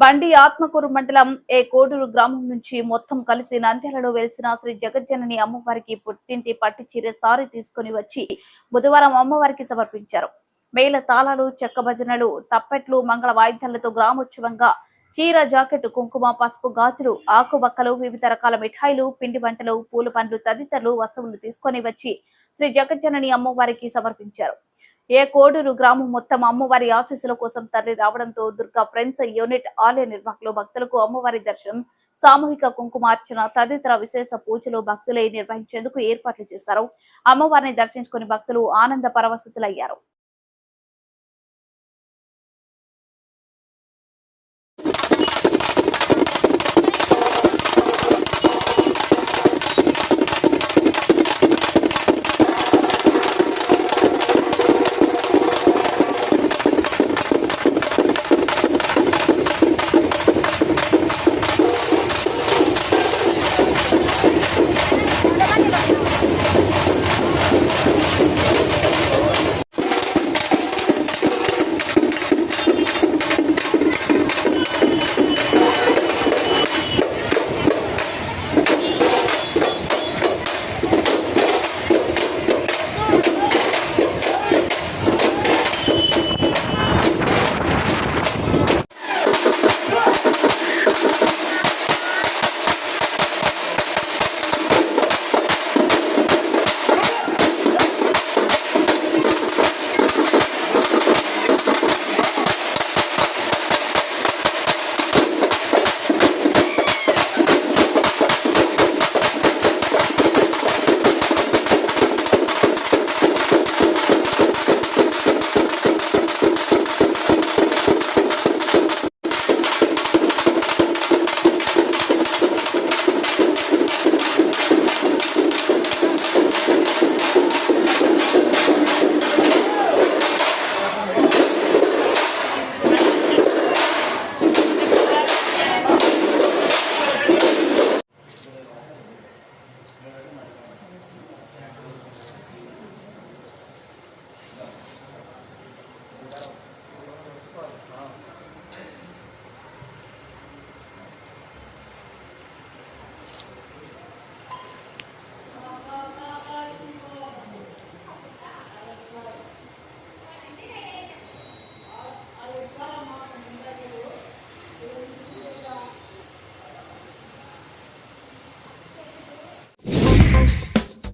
బండి ఆత్మకూరు మండలం ఏ కోడూరు గ్రామం నుంచి మొత్తం కలిసి నంద్యాలలో వెలిసిన శ్రీ జగజ్జనని అమ్మవారికి పుట్టింటి పట్టు చీర సారి తీసుకుని వచ్చి బుధవారం అమ్మవారికి సమర్పించారు. మేళ తాళాలు చెక్క భజనలు తప్పెట్లు మంగళ వాయిద్యాలతో గ్రామోత్సవంగా చీర జాకెట్ కుంకుమ పసుపు గాజులు ఆకుబక్కలు వివిధ రకాల మిఠాయిలు పిండి వంటలు పూల పండ్లు తదితరులు వస్తువులు తీసుకొని వచ్చి శ్రీ జగజ్జనని అమ్మవారికి సమర్పించారు. ఏ కోడూరు గ్రామం మొత్తం అమ్మవారి ఆశీస్సుల కోసం తరలి రావడంతో దుర్గా ఫ్రెండ్స్ యూనిట్ ఆలయ నిర్వాహకులు భక్తులకు అమ్మవారి దర్శనం సామూహిక కుంకుమార్చన తదితర విశేష పూజలు భక్తులై నిర్వహించేందుకు ఏర్పాట్లు చేశారు. అమ్మవారిని దర్శించుకుని భక్తులు ఆనంద పరవశుతులయ్యారు.